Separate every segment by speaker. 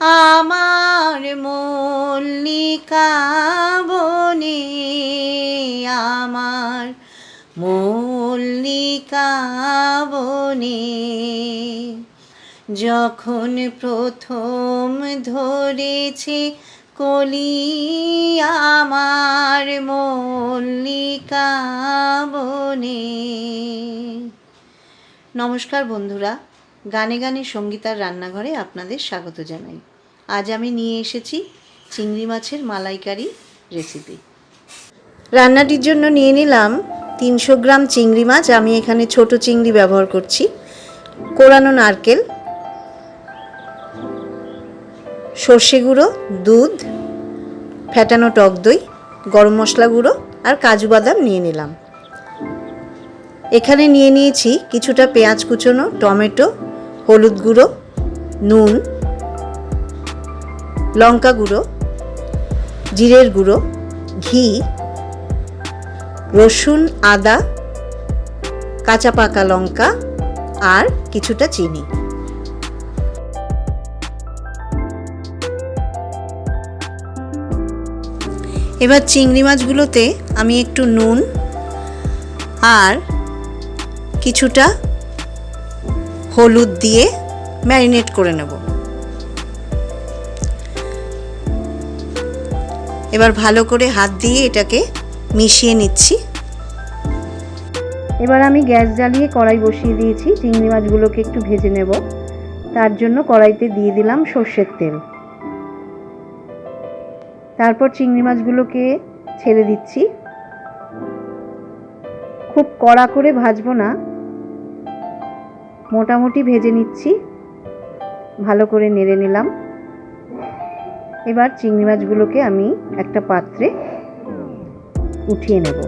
Speaker 1: আমার মল্লিকা বনে, আমার মল্লিকা বনে। যখন প্রথম ধরেছে কলি, আমার মল্লিকা বনে। নমস্কার বন্ধুরা গানে গানে সঙ্গীতার রান্নাঘরে আপনাদের স্বাগত জানাই। আজ আমি নিয়ে এসেছি চিংড়ি মাছের মালাইকারি রেসিপি রান্নাটির জন্য নিয়ে নিলাম তিনশো গ্রাম চিংড়ি মাছ। আমি এখানে ছোট চিংড়ি ব্যবহার করছি। কোরানো নারকেল, সর্ষে গুঁড়ো, দুধ ফ্যাটানো টক দই, গরম মশলা গুঁড়ো আর কাজু বাদাম নিয়ে নিলাম। এখানে নিয়ে নিয়েছি কিছুটা পেঁয়াজ কুচোনো, টমেটো হলুদ গুঁড়ো, নুন, লঙ্কা গুঁড়ো, জিরের গুঁড়ো, ঘি, রসুন, আদা, কাঁচা পাকা লঙ্কা আর কিছুটা চিনি। এবার চিংড়ি মাছগুলোতে আমি একটু নুন আর কিছুটা হলুদ দিয়ে ম্যারিনেট করে নেব। এবার ভালো করে হাত দিয়ে এটাকে মিশিয়ে নিচ্ছি। এবার আমি গ্যাস জ্বালিয়ে কড়াই বসিয়ে দিয়েছি, চিংড়ি মাছগুলোকে একটু ভেজে নেব। তার জন্য কড়াইতে দিয়ে দিলাম সর্ষের তেল। তারপর চিংড়ি মাছগুলোকে ছেড়ে দিচ্ছি। খুব কড়া করে ভাজবো না মোটামুটি ভেজে নিচ্ছি। ভালো করে নেড়ে নিলাম। এবার চিংড়ি মাছগুলোকে আমি একটা পাত্রে উঠিয়ে নেব।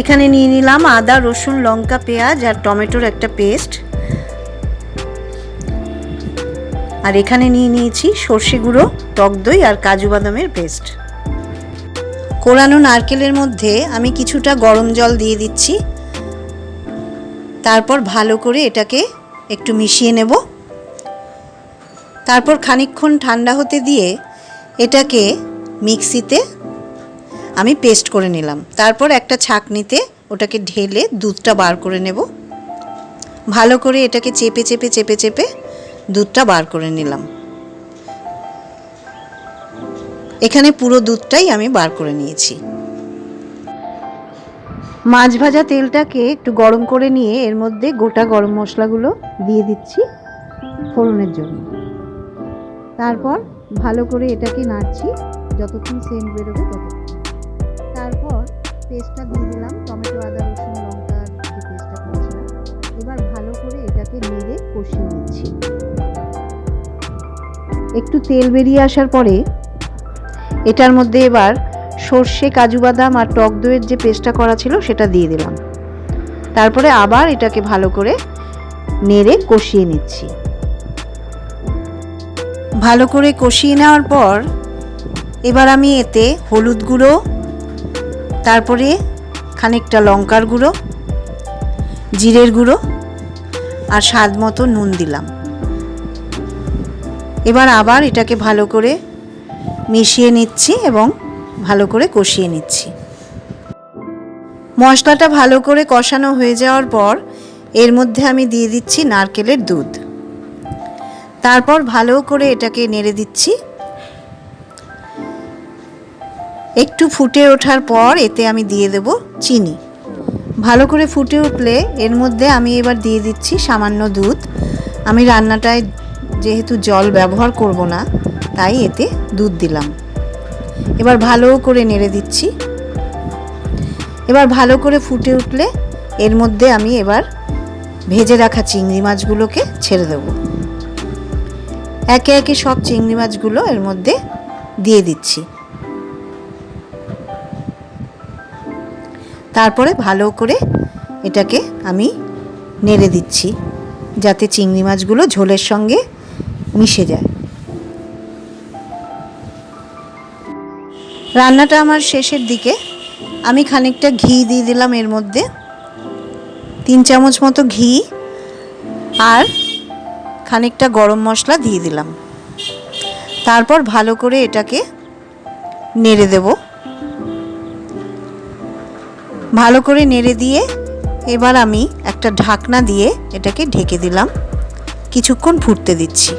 Speaker 1: এখানে নিয়ে নিলাম আদা, রসুন, লঙ্কা, পেঁয়াজ আর টমেটোর একটা পেস্ট। আর এখানে নিয়ে নিয়েছি সর্ষে গুঁড়ো, টক দই আর কাজু বাদামের পেস্ট। কোরানো নারকেলের মধ্যে আমি কিছুটা গরম জল দিয়ে দিচ্ছি। তারপর ভালো করে এটাকে একটু মিশিয়ে নেব। তারপর খানিকক্ষণ ঠান্ডা হতে দিয়ে এটাকে মিক্সিতে আমি পেস্ট করে নিলাম। তারপর একটা ছাঁকনিতে ওটাকে ঢেলে দুধটা বার করে নেব। ভালো করে এটাকে চেপে চেপে চেপে চেপে দুধটা বার করে নিলাম। এখানে পুরো দুধটাই আমি বার করে নিয়েছি। মাছ ভাজা তেলটাকে একটু গরম করে নিয়ে এর মধ্যে গোটা গরম মশলাগুলো দিয়ে দিচ্ছি ফোড়নের জন্য। তারপর ভালো করে এটাকে নাড়ছি, যতক্ষণ সেন্ট বেরোবে ততক্ষণ। তারপর পেস্টটা দিয়ে দিলাম, টমেটো, আদা, রসুন লঙ্কার যে পেস্টটা করেছিলাম। এবার ভালো করে এটাকে নেড়ে কষিয়ে নিচ্ছি। একটু তেল বেরিয়ে আসার পরে এটার মধ্যে এবার সর্ষে, কাজু বাদাম আর টক দইয়ের যে পেস্টটা করা ছিল সেটা দিয়ে দিলাম। তারপরে আবার এটাকে ভালো করে নেড়ে কষিয়ে নিচ্ছি। ভালো করে কষিয়ে নেওয়ার পর এবার আমি এতে হলুদ গুঁড়ো, তারপরে খানিকটা লঙ্কার গুঁড়ো, জিরের গুঁড়ো আর স্বাদ মতো নুন দিলাম। এবার আবার এটাকে ভালো করে মিশিয়ে নিচ্ছি এবং ভালো করে কষিয়ে নিচ্ছি। মশলাটা ভালো করে কষানো হয়ে যাওয়ার পর এর মধ্যে আমি দিয়ে দিচ্ছি নারকেলের দুধ। তারপর ভালো করে এটাকে নেড়ে দিচ্ছি। একটু ফুটে ওঠার পর এতে আমি দিয়ে দেব চিনি। ভালো করে ফুটে উঠলে এর মধ্যে আমি এবার দিয়ে দিচ্ছি সামান্য দুধ। আমি রান্নাটায় যেহেতু জল ব্যবহার করব না তাই এতে দুধ দিলাম। এবার ভালো করে নেড়ে দিচ্ছি। এবার ভালো করে ফুটে উঠলে এর মধ্যে আমি এবার ভেজে রাখা চিংড়ি মাছগুলোকে ছেড়ে দেবো। একে একে সব চিংড়ি মাছগুলো এর মধ্যে দিয়ে দিচ্ছি। তারপরে ভালো করে এটাকে আমি নেড়ে দিচ্ছি, যাতে চিংড়ি মাছগুলো ঝোলের সঙ্গে মিশে যায়। রান্নাটা আমার শেষের দিকে। আমি খানিকটা ঘি দিয়ে দিলাম এর মধ্যে। তিন চামচ মতো ঘি আর খানিকটা গরম মশলা দিয়ে দিলাম। তারপর ভালো করে এটাকে নেড়ে দেব। ভালো করে নেড়ে দিয়ে এবার আমি একটা ঢাকনা দিয়ে এটাকে ঢেকে দিলাম। কিছুক্ষণ ফুটতে দিচ্ছি।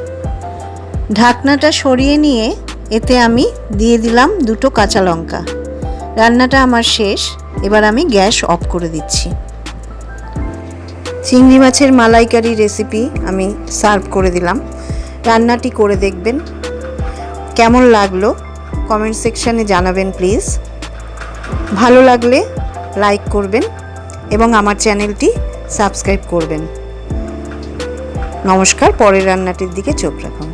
Speaker 1: ঢাকনাটা সরিয়ে নিয়ে এতে আমি দিয়ে দিলাম দুটো কাঁচা লঙ্কা। রান্নাটা আমার শেষ, এবার আমি গ্যাস অফ করে দিচ্ছি। চিংড়ি মাছের মালাইকারি রেসিপি আমি সার্ভ করে দিলাম। রান্নাটি করে দেখবেন। কেমন লাগল কমেন্ট সেকশানে জানাবেন প্লিজ। ভালো লাগলে লাইক করবেন এবং আমার চ্যানেলটি সাবস্ক্রাইব করবেন। নমস্কার, পরের রান্নাটির দিকে চোখ রাখুন।